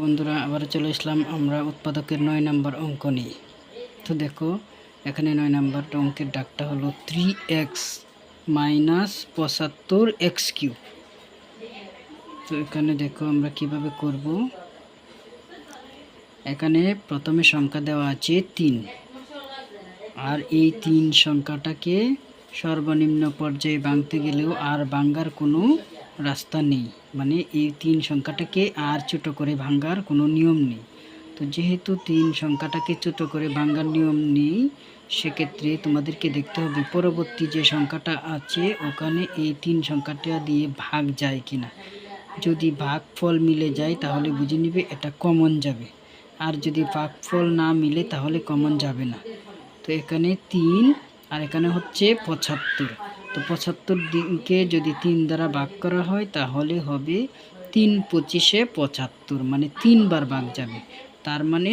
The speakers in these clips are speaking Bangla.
বন্ধুরা আবার চলে আসলাম আমরা উৎপাদকের নয় নাম্বার অঙ্ক নিই তো দেখো, এখানে নয় নাম্বার অঙ্কের ডাকটা হলো থ্রি এক্স মাইনাস পঁচাত্তর এক্স কিউ তো এখানে দেখো আমরা কীভাবে করব? এখানে প্রথমে সংখ্যা দেওয়া আছে তিন। আর এই তিন সংখ্যাটাকে সর্বনিম্ন পর্যায়ে ভাঙতে গেলেও আর ভাঙ্গার কোনো রাস্তা নেই। মানে এই তিন সংখ্যাটাকে আর ছোট করে ভাঙ্গার কোনো নিয়ম নেই। তো যেহেতু তিন সংখ্যাটাকে ছোট করে ভাঙ্গার নিয়ম নেই, সেক্ষেত্রে তোমাদেরকে দেখতে হবে পরবর্তী যে সংখ্যাটা আছে, ওখানে এই তিন সংখ্যাটা দিয়ে ভাগ যায় কিনা। যদি ভাগ ফল মিলে যায়, তাহলে বুঝে নিবে এটা কমন যাবে। আর যদি ভাগ ফল না মিলে, তাহলে কমন যাবে না। তো এখানে তিন, আর এখানে হচ্ছে পঁচাত্তর। তো পঁচাত্তর দিনকে যদি তিন দ্বারা ভাগ করা হয়, তাহলে হবে তিন পঁচিশে পঁচাত্তর মানে তিনবার ভাগ যাবে। তার মানে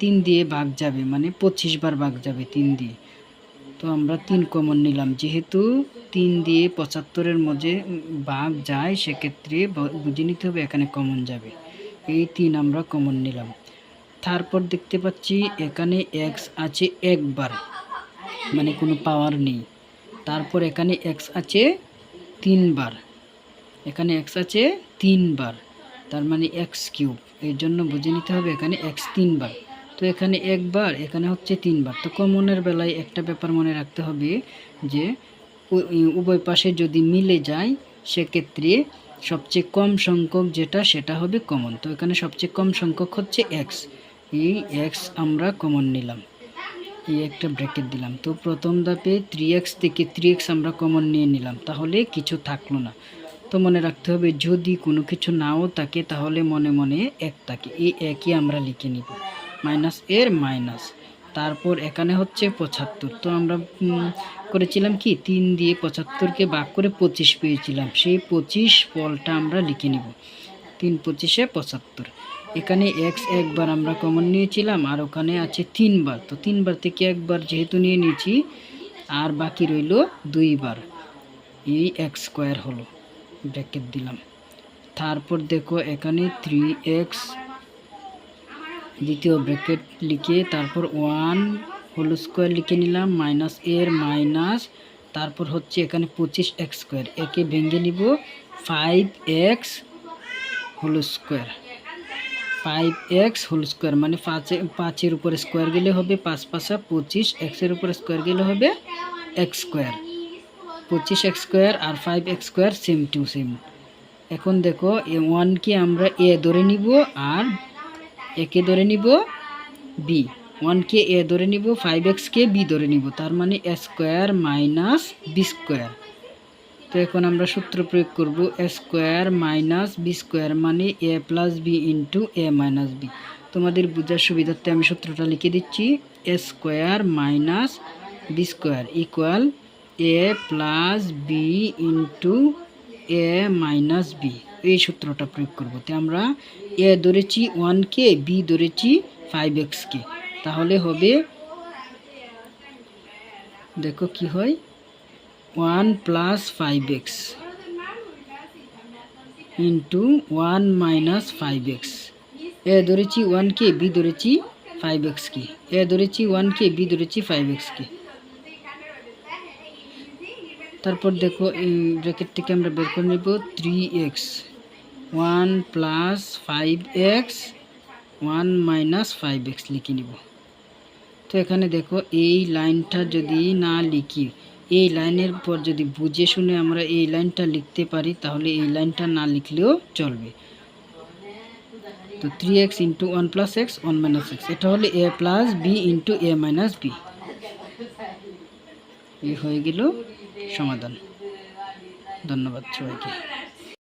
তিন দিয়ে ভাগ যাবে মানে পঁচিশ বার ভাগ যাবে তিন দিয়ে। তো আমরা তিন কমন নিলাম। যেহেতু তিন দিয়ে পঁচাত্তরের মধ্যে ভাগ যায়, সেক্ষেত্রে বুঝে নিতে হবে এখানে কমন যাবে। এই তিন আমরা কমন নিলাম। তারপর দেখতে পাচ্ছি এখানে এক্স আছে একবার মানে কোনো পাওয়ার নেই। তারপর এখানে এক্স আছে তিনবার। এখানে এক্স আছে তিনবার, তার মানে এক্স কিউব। এর জন্য বুঝে নিতে হবে এখানে এক্স তিনবার। তো এখানে একবার, এখানে হচ্ছে তিনবার। তো কমনের বেলায় একটা ব্যাপার মনে রাখতে হবে যে উভয় পাশে যদি মিলে যায়, সেক্ষেত্রে সবচেয়ে কম সংখ্যক যেটা, সেটা হবে কমন। তো এখানে সবচেয়ে কম সংখ্যক হচ্ছে এক্স এই এক্স আমরা কমন নিলাম। এই একটা ব্র্যাকেট দিলাম। তো প্রথম ধাপে থ্রি এক্স থেকে থ্রি এক্স আমরা কমন নিয়ে নিলাম, তাহলে কিছু থাকল না। তো মনে রাখতে হবে, যদি কোনো কিছু নাও থাকে, তাহলে মনে মনে এক থাকে। এই একই আমরা লিখে নিব। মাইনাস এর মাইনাস তারপর এখানে হচ্ছে পঁচাত্তর। তো আমরা করেছিলাম কি? তিন দিয়ে পঁচাত্তরকে ভাগ করে পঁচিশ পেয়েছিলাম। সেই পঁচিশ ফলটা আমরা লিখে নিব। তিন পঁচিশে পঁচাত্তর। এখানে এক্স একবার আমরা কমন নিয়েছিলাম আর ওখানে আছে তিনবার। তো তিনবার থেকে একবার যেহেতু নিয়ে নিয়েছি, আর বাকি রইল দুইবার। এই এক্স স্কোয়ার হলো ব্র্যাকেট দিলাম। তারপর দেখো এখানে থ্রি এক্স দ্বিতীয় ব্র্যাকেট লিখে তারপর ওয়ান হোল স্কোয়ার লিখে নিলাম মাইনাস এর মাইনাস তারপর হচ্ছে এখানে পঁচিশ এক্স স্কোয়ার একে ভেঙে নিব five x whole square five x whole square মানে পাঁচে, পাঁচের উপরে স্কোয়ার গেলে হবে পাঁচ পাঁচা পঁচিশ এক্সের উপরে স্কোয়ার গেলে হবে এক্স স্কোয়ার পঁচিশ x square R five x square same to same এখন দেখো, এ ওয়ানকে আমরা এ ধরে নিব আর একে ধরে নিব? বি ওয়ানকে এ ধরে নিব ফাইভ এক্সকে বি ধরে নিব, তার মানে A square minus B square তো এখন আমরা সূত্র প্রয়োগ করব A square minus B square মানে A plus B into A minus B তোমাদের বোঝার সুবিধার্থে আমি সূত্রটা লিখে দিচ্ছি A square minus B square equal A plus B into A minus B এই সূত্রটা প্রয়োগ করব। তো আমরা এ ধরেছি ওয়ানকে বি ধরেছি ফাইভ এক্সকে তাহলে হবে, দেখো কি হয় one plus five x into one minus five x. A ধরেছি ওয়ানকে, বি ধরেছি ফাইভ এক্সকে এ ধরেছি ওয়ানকে, বি ধরেছি ফাইভ এক্সকে তারপর দেখো ব্র্যাকেট থেকে আমরা বের করে নেব three x. One plus five x, one minus five x লিখে নিব। তো এখানে দেখো এই লাইনটা যদি না লিখি এই লাইনের পর যদি বুঝে শুনে আমরা এই লাইনটা লিখতে পারি, তাহলে এই লাইনটা না লিখলেও চলবে। তো three x into one plus x one minus x এটা হলে A plus B into A minus B এই হয়ে গেল সমাধান। ধন্যবাদ সবাইকে।